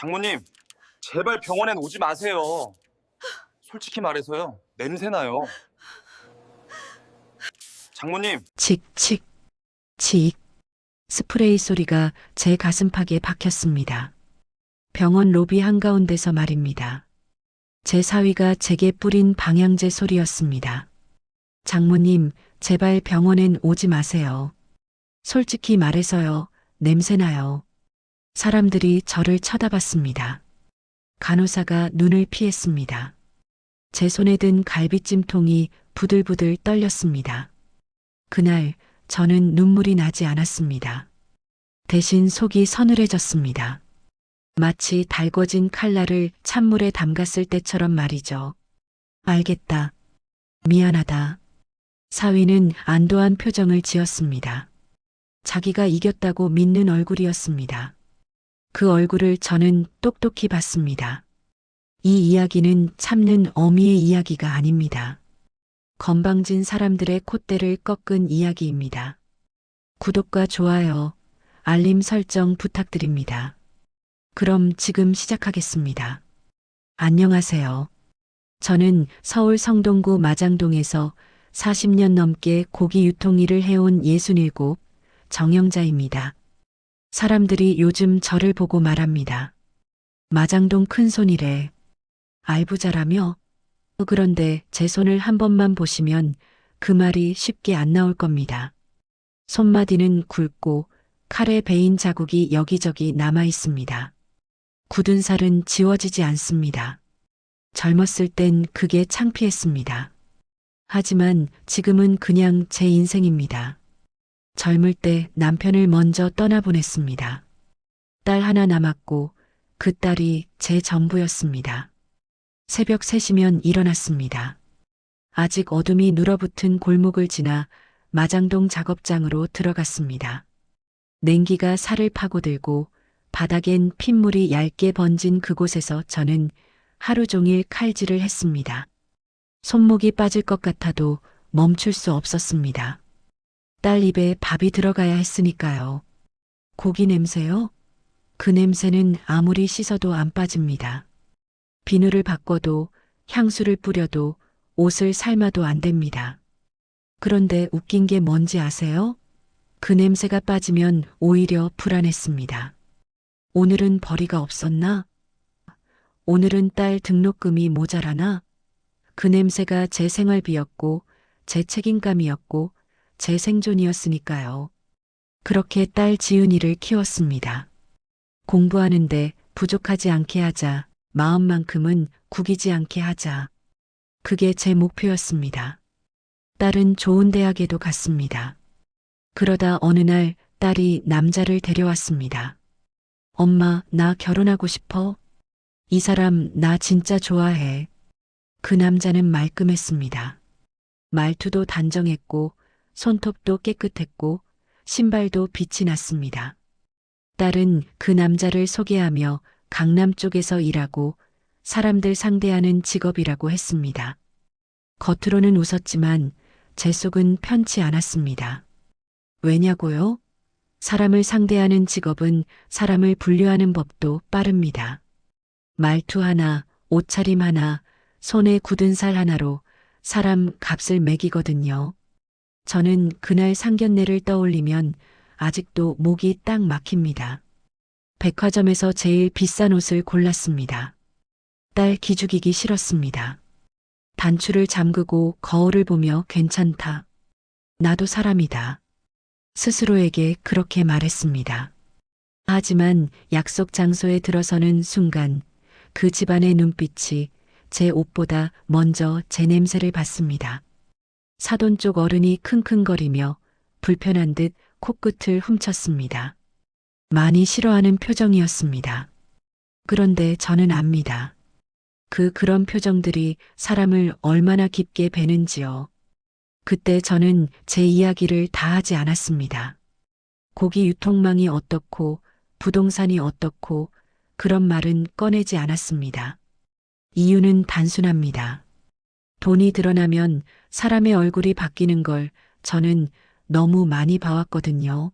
장모님, 제발 병원엔 오지 마세요. 솔직히 말해서요, 냄새나요. 장모님, 칙칙, 칙. 스프레이 소리가 제 가슴팍에 박혔습니다. 병원 로비 한가운데서 말입니다. 제 사위가 제게 뿌린 방향제 소리였습니다. 장모님, 제발 병원엔 오지 마세요. 솔직히 말해서요, 냄새나요. 사람들이 저를 쳐다봤습니다. 간호사가 눈을 피했습니다. 제 손에 든 갈비찜통이 부들부들 떨렸습니다. 그날 저는 눈물이 나지 않았습니다. 대신 속이 서늘해졌습니다. 마치 달궈진 칼날을 찬물에 담갔을 때처럼 말이죠. 알겠다. 미안하다. 사위는 안도한 표정을 지었습니다. 자기가 이겼다고 믿는 얼굴이었습니다. 그 얼굴을 저는 똑똑히 봤습니다. 이 이야기는 참는 어미의 이야기가 아닙니다. 건방진 사람들의 콧대를 꺾은 이야기입니다. 구독과 좋아요, 알림 설정 부탁드립니다. 그럼 지금 시작하겠습니다. 안녕하세요. 저는 서울 성동구 마장동에서 40년 넘게 고기 유통 일을 해온 67 정영자입니다. 사람들이 요즘 저를 보고 말합니다. 마장동 큰손이래. 알부자라며? 그런데 제 손을 한 번만 보시면 그 말이 쉽게 안 나올 겁니다. 손마디는 굵고 칼에 베인 자국이 여기저기 남아 있습니다. 굳은 살은 지워지지 않습니다. 젊었을 땐 그게 창피했습니다. 하지만 지금은 그냥 제 인생입니다. 젊을 때 남편을 먼저 떠나보냈습니다. 딸 하나 남았고 그 딸이 제 전부였습니다. 새벽 3시면 일어났습니다. 아직 어둠이 눌어붙은 골목을 지나 마장동 작업장으로 들어갔습니다. 냉기가 살을 파고들고 바닥엔 핏물이 얇게 번진 그곳에서 저는 하루 종일 칼질을 했습니다. 손목이 빠질 것 같아도 멈출 수 없었습니다. 딸 입에 밥이 들어가야 했으니까요. 고기 냄새요? 그 냄새는 아무리 씻어도 안 빠집니다. 비누를 바꿔도 향수를 뿌려도 옷을 삶아도 안 됩니다. 그런데 웃긴 게 뭔지 아세요? 그 냄새가 빠지면 오히려 불안했습니다. 오늘은 벌이가 없었나? 오늘은 딸 등록금이 모자라나? 그 냄새가 제 생활비였고, 제 책임감이었고, 제 생존이었으니까요. 그렇게 딸 지은이를 키웠습니다. 공부하는데 부족하지 않게 하자, 마음만큼은 구기지 않게 하자. 그게 제 목표였습니다. 딸은 좋은 대학에도 갔습니다. 그러다 어느 날 딸이 남자를 데려왔습니다. 엄마, 나 결혼하고 싶어? 이 사람 나 진짜 좋아해. 그 남자는 말끔했습니다. 말투도 단정했고, 손톱도 깨끗했고, 신발도 빛이 났습니다. 딸은 그 남자를 소개하며 강남 쪽에서 일하고 사람들 상대하는 직업이라고 했습니다. 겉으로는 웃었지만 제 속은 편치 않았습니다. 왜냐고요? 사람을 상대하는 직업은 사람을 분류하는 법도 빠릅니다. 말투 하나, 옷차림 하나, 손에 굳은 살 하나로 사람 값을 매기거든요. 저는 그날 상견례를 떠올리면 아직도 목이 딱 막힙니다. 백화점에서 제일 비싼 옷을 골랐습니다. 딸 기죽이기 싫었습니다. 단추를 잠그고 거울을 보며 괜찮다. 나도 사람이다. 스스로에게 그렇게 말했습니다. 하지만 약속 장소에 들어서는 순간 그 집안의 눈빛이 제 옷보다 먼저 제 냄새를 받습니다. 사돈 쪽 어른이 킁킁거리며 불편한 듯 코끝을 훔쳤습니다. 많이 싫어하는 표정이었습니다. 그런데 저는 압니다. 그 그런 표정들이 사람을 얼마나 깊게 베는지요. 그때 저는 제 이야기를 다 하지 않았습니다. 고기 유통망이 어떻고 부동산이 어떻고 그런 말은 꺼내지 않았습니다. 이유는 단순합니다. 돈이 드러나면 사람의 얼굴이 바뀌는 걸 저는 너무 많이 봐왔거든요.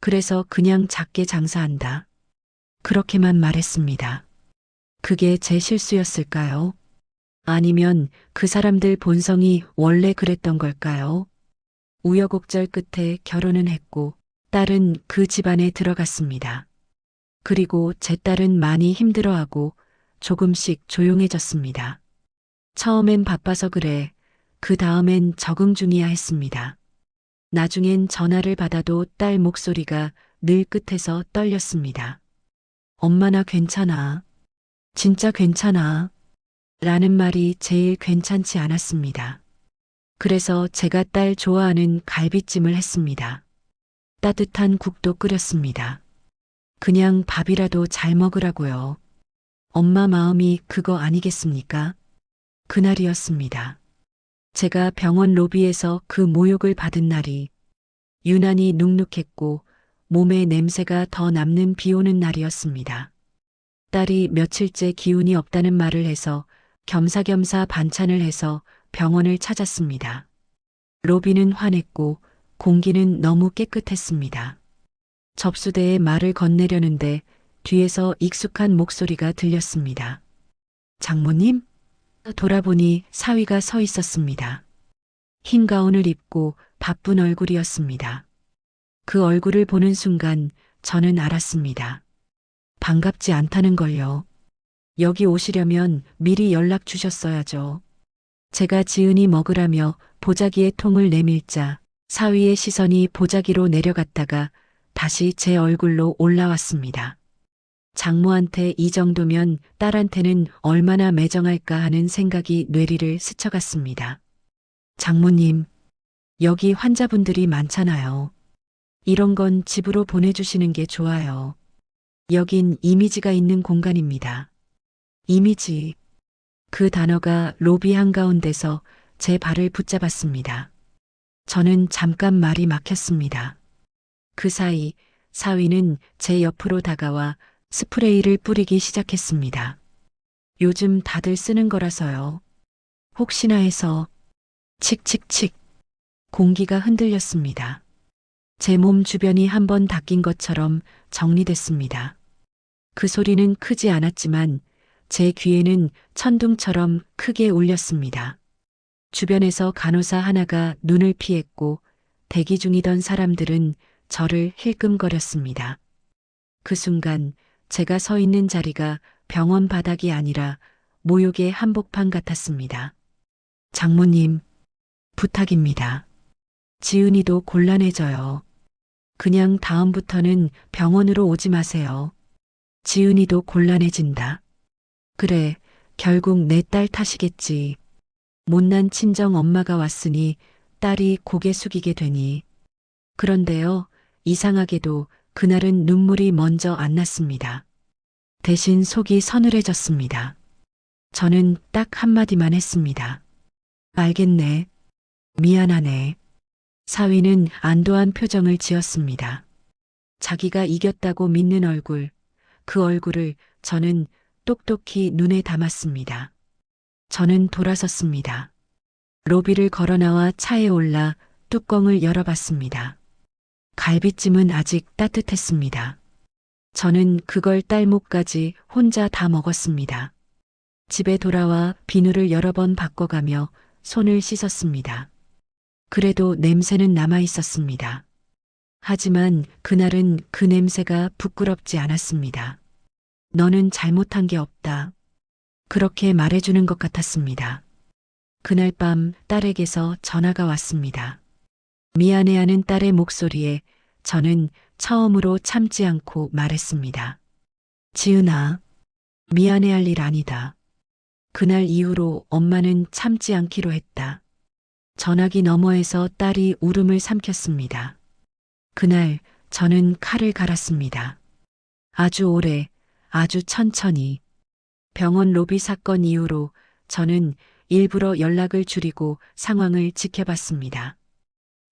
그래서 그냥 작게 장사한다. 그렇게만 말했습니다. 그게 제 실수였을까요? 아니면 그 사람들 본성이 원래 그랬던 걸까요? 우여곡절 끝에 결혼은 했고 딸은 그 집안에 들어갔습니다. 그리고 제 딸은 많이 힘들어하고 조금씩 조용해졌습니다. 처음엔 바빠서 그래. 그 다음엔 적응 중이야 했습니다. 나중엔 전화를 받아도 딸 목소리가 늘 끝에서 떨렸습니다. 엄마 나 괜찮아. 진짜 괜찮아. 라는 말이 제일 괜찮지 않았습니다. 그래서 제가 딸 좋아하는 갈비찜을 했습니다. 따뜻한 국도 끓였습니다. 그냥 밥이라도 잘 먹으라고요. 엄마 마음이 그거 아니겠습니까? 그날이었습니다. 제가 병원 로비에서 그 모욕을 받은 날이 유난히 눅눅했고 몸에 냄새가 더 남는 비 오는 날이었습니다. 딸이 며칠째 기운이 없다는 말을 해서 겸사겸사 반찬을 해서 병원을 찾았습니다. 로비는 화냈고 공기는 너무 깨끗했습니다. 접수대에 말을 건네려는데 뒤에서 익숙한 목소리가 들렸습니다. 장모님? 돌아보니 사위가 서 있었습니다. 흰 가운을 입고 바쁜 얼굴이었습니다. 그 얼굴을 보는 순간 저는 알았습니다. 반갑지 않다는 걸요. 여기 오시려면 미리 연락 주셨어야죠. 제가 지은이 먹으라며 보자기에 통을 내밀자 사위의 시선이 보자기로 내려갔다가 다시 제 얼굴로 올라왔습니다. 장모한테 이 정도면 딸한테는 얼마나 매정할까 하는 생각이 뇌리를 스쳐갔습니다. 장모님, 여기 환자분들이 많잖아요. 이런 건 집으로 보내주시는 게 좋아요. 여긴 이미지가 있는 공간입니다. 이미지. 그 단어가 로비 한가운데서 제 발을 붙잡았습니다. 저는 잠깐 말이 막혔습니다. 그 사이 사위는 제 옆으로 다가와 스프레이를 뿌리기 시작했습니다. 요즘 다들 쓰는 거라서요. 혹시나 해서 칙칙칙 공기가 흔들렸습니다. 제 몸 주변이 한번 닦인 것처럼 정리됐습니다. 그 소리는 크지 않았지만 제 귀에는 천둥처럼 크게 울렸습니다. 주변에서 간호사 하나가 눈을 피했고 대기 중이던 사람들은 저를 힐끔거렸습니다. 그 순간 제가 서 있는 자리가 병원 바닥이 아니라 모욕의 한복판 같았습니다. 장모님, 부탁입니다. 지은이도 곤란해져요. 그냥 다음부터는 병원으로 오지 마세요. 지은이도 곤란해진다. 그래, 결국 내 딸 탓이겠지. 못난 친정 엄마가 왔으니 딸이 고개 숙이게 되니. 그런데요, 이상하게도 그날은 눈물이 먼저 안 났습니다. 대신 속이 서늘해졌습니다. 저는 딱 한마디만 했습니다. 알겠네. 미안하네. 사위는 안도한 표정을 지었습니다. 자기가 이겼다고 믿는 얼굴, 그 얼굴을 저는 똑똑히 눈에 담았습니다. 저는 돌아섰습니다. 로비를 걸어 나와 차에 올라 뚜껑을 열어봤습니다. 갈비찜은 아직 따뜻했습니다. 저는 그걸 딸목까지 혼자 다 먹었습니다. 집에 돌아와 비누를 여러 번 바꿔가며 손을 씻었습니다. 그래도 냄새는 남아 있었습니다. 하지만 그날은 그 냄새가 부끄럽지 않았습니다. 너는 잘못한 게 없다. 그렇게 말해주는 것 같았습니다. 그날 밤 딸에게서 전화가 왔습니다. 미안해하는 딸의 목소리에 저는 처음으로 참지 않고 말했습니다. 지은아, 미안해할 일 아니다. 그날 이후로 엄마는 참지 않기로 했다. 전화기 너머에서 딸이 울음을 삼켰습니다. 그날 저는 칼을 갈았습니다. 아주 오래, 아주 천천히. 병원 로비 사건 이후로 저는 일부러 연락을 줄이고 상황을 지켜봤습니다.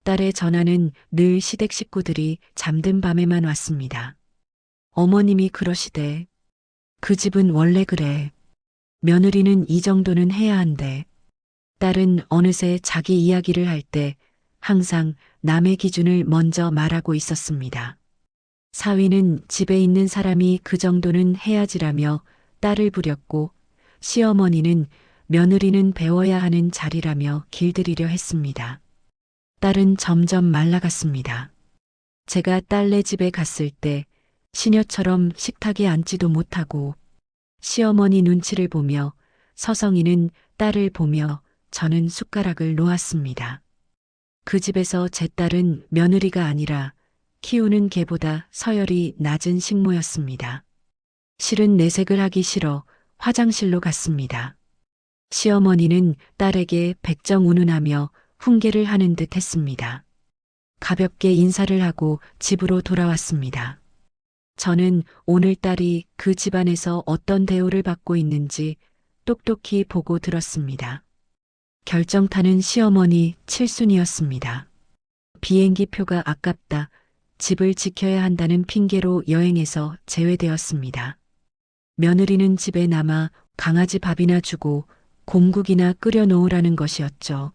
딸의 전화는 늘 시댁 식구들이 잠든 밤에만 왔습니다. 어머님이 그러시대. 그 집은 원래 그래. 며느리는 이 정도는 해야 한대. 딸은 어느새 자기 이야기를 할 때 항상 남의 기준을 먼저 말하고 있었습니다. 사위는 집에 있는 사람이 그 정도는 해야지라며 딸을 부렸고 시어머니는 며느리는 배워야 하는 자리라며 길들이려 했습니다. 딸은 점점 말라갔습니다. 제가 딸네 집에 갔을 때 시녀처럼 식탁에 앉지도 못하고 시어머니 눈치를 보며 서성이는 딸을 보며 저는 숟가락을 놓았습니다. 그 집에서 제 딸은 며느리가 아니라 키우는 개보다 서열이 낮은 식모였습니다. 실은 내색을 하기 싫어 화장실로 갔습니다. 시어머니는 딸에게 백정 운운하며 훈계를 하는 듯 했습니다. 가볍게 인사를 하고 집으로 돌아왔습니다. 저는 오늘 딸이 그 집안에서 어떤 대우를 받고 있는지 똑똑히 보고 들었습니다. 결정타는 시어머니 칠순이었습니다. 비행기 표가 아깝다. 집을 지켜야 한다는 핑계로 여행에서 제외되었습니다. 며느리는 집에 남아 강아지 밥이나 주고 곰국이나 끓여 놓으라는 것이었죠.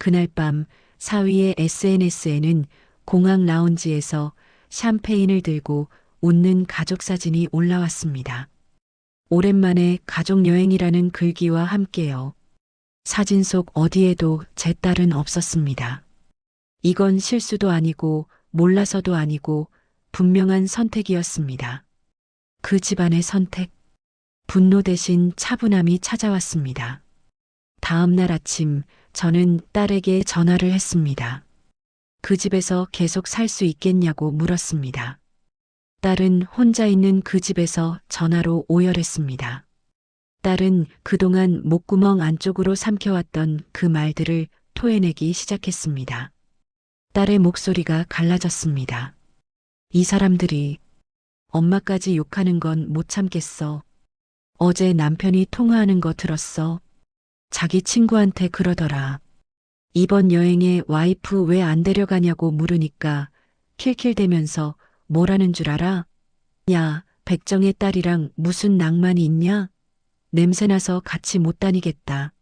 그날 밤 사위의 SNS에는 공항 라운지에서 샴페인을 들고 웃는 가족 사진이 올라왔습니다. 오랜만에 가족 여행이라는 글귀와 함께요. 사진 속 어디에도 제 딸은 없었습니다. 이건 실수도 아니고 몰라서도 아니고 분명한 선택이었습니다. 그 집안의 선택. 분노 대신 차분함이 찾아왔습니다. 다음 날 아침 저는 딸에게 전화를 했습니다. 그 집에서 계속 살 수 있겠냐고 물었습니다. 딸은 혼자 있는 그 집에서 전화로 오열했습니다. 딸은 그동안 목구멍 안쪽으로 삼켜왔던 그 말들을 토해내기 시작했습니다. 딸의 목소리가 갈라졌습니다. 이 사람들이 엄마까지 욕하는 건 못 참겠어. 어제 남편이 통화하는 거 들었어. 자기 친구한테 그러더라. 이번 여행에 와이프 왜 안 데려가냐고 물으니까 킬킬대면서 뭐라는 줄 알아? 야, 백정의 딸이랑 무슨 낭만이 있냐? 냄새나서 같이 못 다니겠다.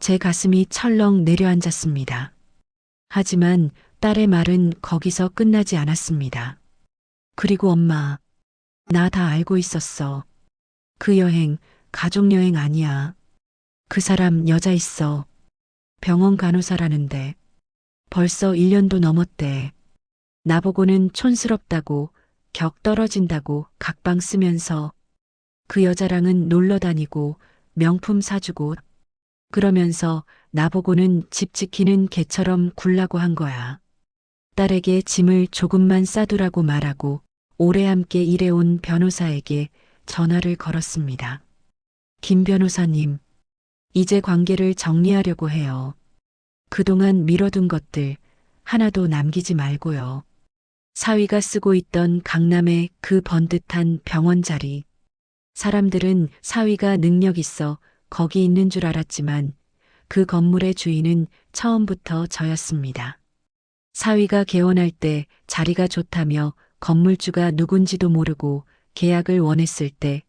제 가슴이 철렁 내려앉았습니다. 하지만 딸의 말은 거기서 끝나지 않았습니다. 그리고 엄마, 나 다 알고 있었어. 그 여행, 가족여행 아니야. 그 사람 여자 있어. 병원 간호사라는데. 벌써 1년도 넘었대. 나보고는 촌스럽다고, 격 떨어진다고 각방 쓰면서 그 여자랑은 놀러 다니고 명품 사주고 그러면서 나보고는 집 지키는 개처럼 굴라고 한 거야. 딸에게 짐을 조금만 싸두라고 말하고 오래 함께 일해온 변호사에게 전화를 걸었습니다. 김 변호사님, 이제 관계를 정리하려고 해요. 그동안 미뤄둔 것들 하나도 남기지 말고요. 사위가 쓰고 있던 강남의 그 번듯한 병원 자리. 사람들은 사위가 능력 있어 거기 있는 줄 알았지만 그 건물의 주인은 처음부터 저였습니다. 사위가 개원할 때 자리가 좋다며 건물주가 누군지도 모르고 계약을 원했을 때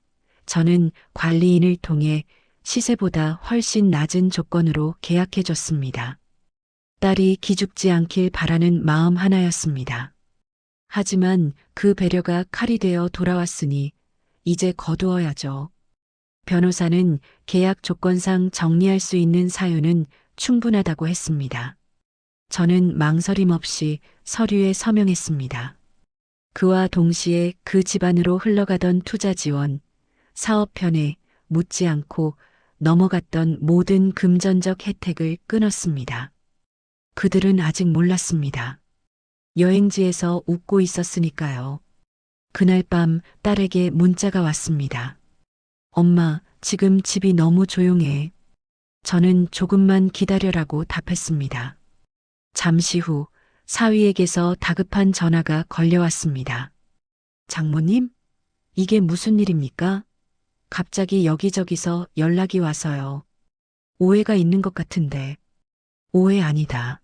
저는 관리인을 통해 시세보다 훨씬 낮은 조건으로 계약해줬습니다. 딸이 기죽지 않길 바라는 마음 하나였습니다. 하지만 그 배려가 칼이 되어 돌아왔으니 이제 거두어야죠. 변호사는 계약 조건상 정리할 수 있는 사유는 충분하다고 했습니다. 저는 망설임 없이 서류에 서명했습니다. 그와 동시에 그 집안으로 흘러가던 투자 지원, 사업 편에 묻지 않고 넘어갔던 모든 금전적 혜택을 끊었습니다. 그들은 아직 몰랐습니다. 여행지에서 웃고 있었으니까요. 그날 밤 딸에게 문자가 왔습니다. 엄마, 지금 집이 너무 조용해. 저는 조금만 기다려라고 답했습니다. 잠시 후 사위에게서 다급한 전화가 걸려왔습니다. 장모님? 이게 무슨 일입니까? 갑자기 여기저기서 연락이 와서요. 오해가 있는 것 같은데. 오해 아니다.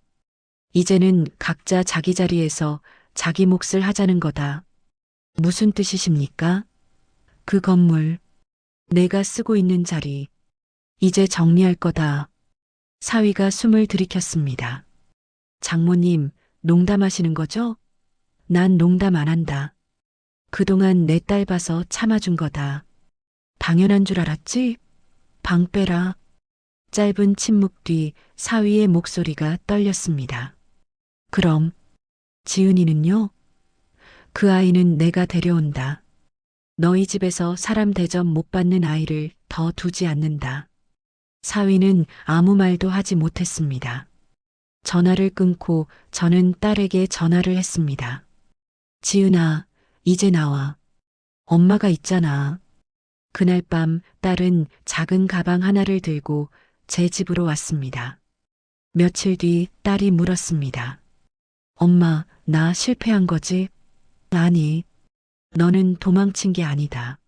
이제는 각자 자기 자리에서 자기 몫을 하자는 거다. 무슨 뜻이십니까? 그 건물, 내가 쓰고 있는 자리, 이제 정리할 거다. 사위가 숨을 들이켰습니다. 장모님, 농담하시는 거죠? 난 농담 안 한다. 그동안 내 딸 봐서 참아준 거다. 당연한 줄 알았지? 방 빼라. 짧은 침묵 뒤 사위의 목소리가 떨렸습니다. 그럼 지은이는요? 그 아이는 내가 데려온다. 너희 집에서 사람 대접 못 받는 아이를 더 두지 않는다. 사위는 아무 말도 하지 못했습니다. 전화를 끊고 저는 딸에게 전화를 했습니다. 지은아, 이제 나와. 엄마가 있잖아. 그날 밤 딸은 작은 가방 하나를 들고 제 집으로 왔습니다. 며칠 뒤 딸이 물었습니다. 엄마, 나 실패한 거지? 아니, 너는 도망친 게 아니다.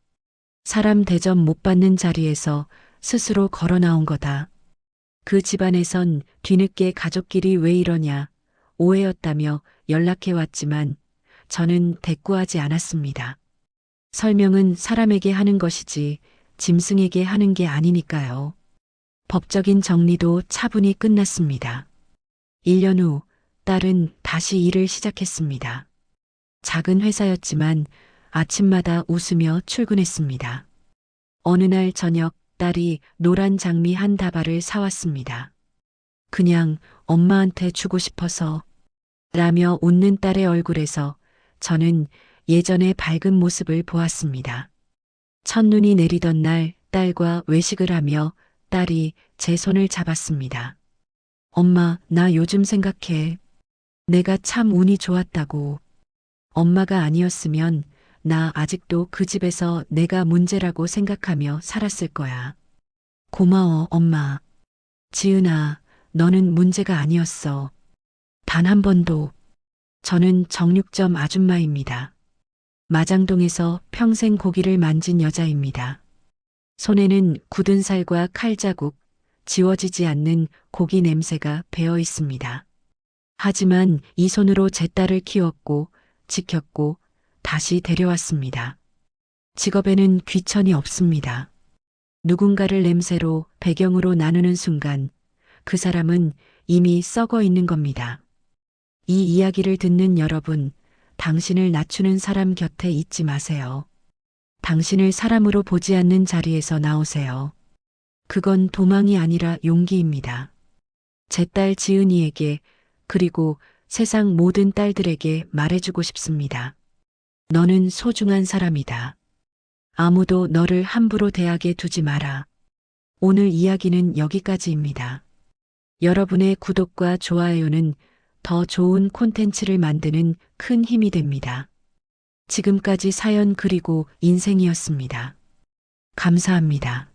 사람 대접 못 받는 자리에서 스스로 걸어 나온 거다. 그 집안에선 뒤늦게 가족끼리 왜 이러냐 오해였다며 연락해 왔지만 저는 대꾸하지 않았습니다. 설명은 사람에게 하는 것이지 짐승에게 하는 게 아니니까요. 법적인 정리도 차분히 끝났습니다. 1년 후 딸은 다시 일을 시작했습니다. 작은 회사였지만 아침마다 웃으며 출근했습니다. 어느 날 저녁 딸이 노란 장미 한 다발을 사왔습니다. 그냥 엄마한테 주고 싶어서 라며 웃는 딸의 얼굴에서 저는 예전의 밝은 모습을 보았습니다. 첫눈이 내리던 날 딸과 외식을 하며 딸이 제 손을 잡았습니다. 엄마, 나 요즘 생각해. 내가 참 운이 좋았다고. 엄마가 아니었으면 나 아직도 그 집에서 내가 문제라고 생각하며 살았을 거야. 고마워, 엄마. 지은아, 너는 문제가 아니었어. 단 한 번도. 저는 정육점 아줌마입니다. 마장동에서 평생 고기를 만진 여자입니다. 손에는 굳은 살과 칼 자국, 지워지지 않는 고기 냄새가 배어 있습니다. 하지만 이 손으로 제 딸을 키웠고, 지켰고, 다시 데려왔습니다. 직업에는 귀천이 없습니다. 누군가를 냄새로 배경으로 나누는 순간 그 사람은 이미 썩어 있는 겁니다. 이 이야기를 듣는 여러분, 당신을 낮추는 사람 곁에 있지 마세요. 당신을 사람으로 보지 않는 자리에서 나오세요. 그건 도망이 아니라 용기입니다. 제 딸 지은이에게 그리고 세상 모든 딸들에게 말해주고 싶습니다. 너는 소중한 사람이다. 아무도 너를 함부로 대하게 두지 마라. 오늘 이야기는 여기까지입니다. 여러분의 구독과 좋아요는 더 좋은 콘텐츠를 만드는 큰 힘이 됩니다. 지금까지 사연 그리고 인생이었습니다. 감사합니다.